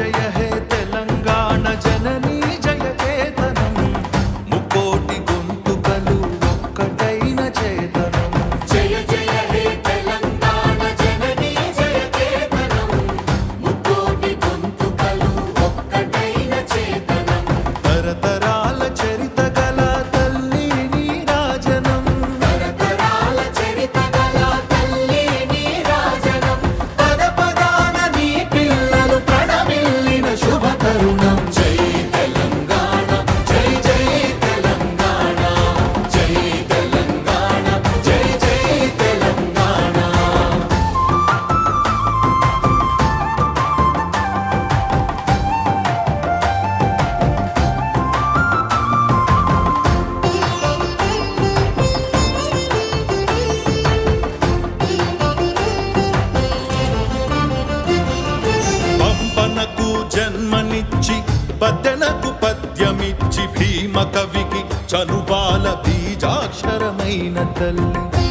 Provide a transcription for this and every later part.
जय हे जननी। బద్దెనకు పద్యమిచ్చి భీమ కవికి చనుబాల బీజాక్షరమైన తల్లి.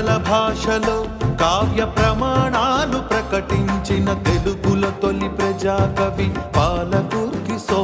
ప్రజల భాషలో కావ్య ప్రమాణాలు ప్రకటించిన తెలుగుల తొలి ప్రజాకవి పాలకుర్తి సో